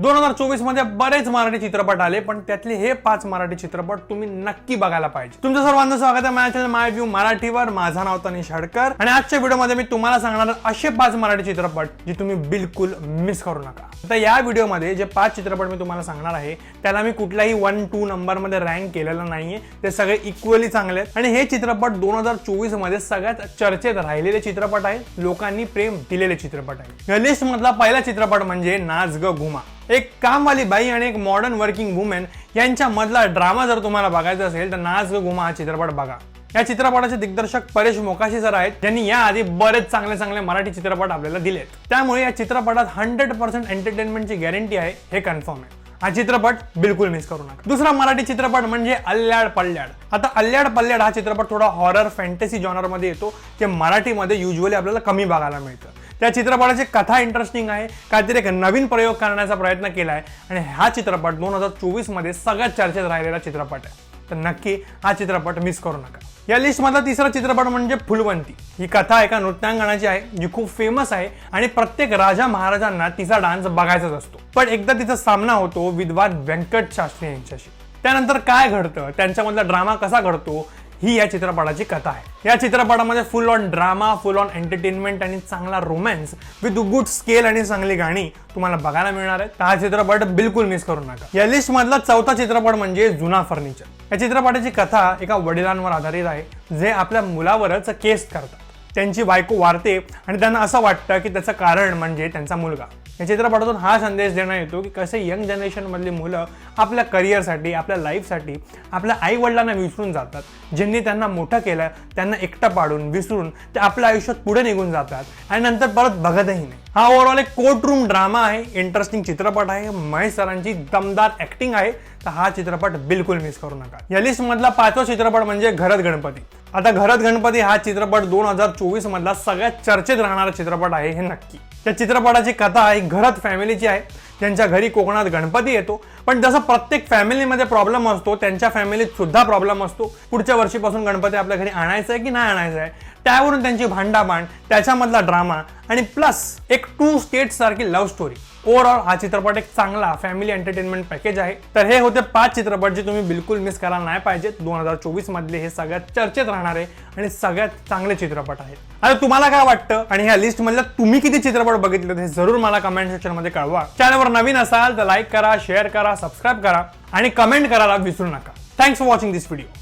दोन हजार चोवीसमध्ये बरेच मराठी चित्रपट आले पण त्यातले हे पाच मराठी चित्रपट तुम्ही नक्की बघायला पाहिजे. तुमचं सर्वांचं स्वागत आहे माझ्या चॅनल माय व्ह्यू मराठीवर. माझा नाव तनिष हडकर. आणि आजच्या व्हिडिओमध्ये मी तुम्हाला सांगणार असे पाच मराठी चित्रपट जे तुम्ही बिलकुल मिस करू नका. आता या व्हिडिओमध्ये जे पाच चित्रपट मी तुम्हाला सांगणार आहे त्याला मी कुठल्याही वन टू नंबरमध्ये रँक केलेलं नाहीये. ते सगळे इक्वली चांगले आहेत. आणि हे चित्रपट दोन हजार चोवीसमध्ये सगळ्यात चर्चेत राहिलेले चित्रपट आहेत. लोकांनी प्रेम दिलेले चित्रपट आहे या लिस्ट मधला पहिला चित्रपट म्हणजे नाच ग घुमा. एक कामवाली बाई आणि एक मॉडर्न वर्किंग वुमेन यांच्यामधला ड्रामा जर तुम्हाला बघायचा असेल तर नाच ग घुमा हा चित्रपट बघा. या चित्रपटाचे दिग्दर्शक परेश मोकाशी सर आहेत. ज्यांनी याआधी बरेच चांगले चांगले मराठी चित्रपट आपल्याला दिलेत. त्यामुळे या चित्रपटात हंड्रेड पर्सेंट एंटरटेनमेंटची गॅरंटी आहे हे कन्फर्म आहे. हा चित्रपट बिलकुल मिस करू नका. दुसरा मराठी चित्रपट म्हणजे अल्ल्याड पल्ल्याड. आता अल्ल्याड पल्ल्याड हा चित्रपट थोडा हॉरर फॅन्टसी जॉनरमध्ये येतो ते मराठीमध्ये युजली आपल्याला कमी बघायला मिळतं. त्या चित्रपटाची कथा इंटरेस्टिंग आहे काहीतरी एक नवीन प्रयोग करण्याचा प्रयत्न केला आहे आणि हा चित्रपट दोन हजार चोवीसमध्ये सगळ्यात चर्चेत राहिलेला चित्रपट आहे. तर नक्की हा चित्रपट मिस करू नका. या लिस्टमधला तिसरा चित्रपट म्हणजे फुलवंती. ही कथा एका नृत्यांगणाची आहे जी खूप फेमस आहे आणि प्रत्येक राजा महाराजांना तिचा डान्स बघायचाच असतो. पण एकदा तिचा सामना होतो विद्वान व्यंकट शास्त्री यांच्याशी. त्यानंतर काय घडतं? त्यांच्यामधला ड्रामा कसा घडतो? ही या चित्रपटाची कथा आहे. या चित्रपटामध्ये full on drama full on entertainment आणि चांगला रोमॅन्स विथ गुड स्केल आणि चांगली गाणी तुम्हाला बघायला मिळणार आहे हा चित्रपट बिलकुल मिस करू नका. या लिस्ट मधला चौथा चित्रपट म्हणजे जुना फर्निचर या चित्रपटाची कथा एका वडिलांवर आधारित आहे जे आपल्या मुलावरच केस करतात. त्यांची बायको वारते आणि त्यांना असं वाटतं की त्याचं कारण म्हणजे त्यांचा मुलगा. या चित्रपटातून हा संदेश देण्यात येतो की कसे यंग जनरेशनमधली मुलं आपल्या करिअरसाठी आपल्या लाईफसाठी आपल्या आईवडिलांना विसरून जातात. ज्यांनी त्यांना मोठं केलं त्यांना एकटं पाडून विसरून ते आपल्या आयुष्यात पुढे निघून जातात. आणि नंतर परत बघतही नाही. हा ओव्हरऑल एक कोर्ट रूम ड्रामा आहे इंटरेस्टिंग चित्रपट आहे महेश सरांची दमदार ॲक्टिंग आहे. तर हा चित्रपट बिलकुल मिस करू नका. या लिस्टमधला पाचवा चित्रपट म्हणजे घरत गणपती. आता घरत गणपती हा चित्रपट दोन हजार चोवीस मधला सगळ्यात चर्चेत राहणारा चित्रपट आहे हे नक्की. त्या चित्रपटाची कथा ही घरात फॅमिलीची आहे. ज्यांच्या घरी कोकणात गणपती येतो. पण जसं प्रत्येक फॅमिलीमध्ये प्रॉब्लेम असतो त्यांच्या फॅमिलीत सुद्धा प्रॉब्लेम असतो. पुढच्या वर्षीपासून गणपती आपल्या घरी आणायचा आहे की नाही आणायचा आहे त्यावरून त्यांची भांडाभांड त्याच्यामधला ड्रामा आणि प्लस एक टू स्टेट सारखी लव्ह स्टोरी ओव्हरऑल हा चित्रपट एक चांगला फॅमिली एंटरटेनमेंट पॅकेज आहे. तर हे होते पाच चित्रपट जे तुम्ही बिलकुल मिस करायला नाही पाहिजेत. दोन हजार चोवीस मधले हे सगळ्यात चर्चेत राहणारे आणि सगळ्यात चांगले चित्रपट आहेत. आता तुम्हाला काय वाटतं? आणि ह्या लिस्ट मधल्या तुम्ही किती चित्रपट बघितले हे जरूर मला कमेंट सेक्शनमध्ये कळवा. चॅनलवर नवीन असाल तर लाईक करा शेअर करा सबस्क्राईब करा आणि कमेंट करायला विसरू नका. Thanks for watching this video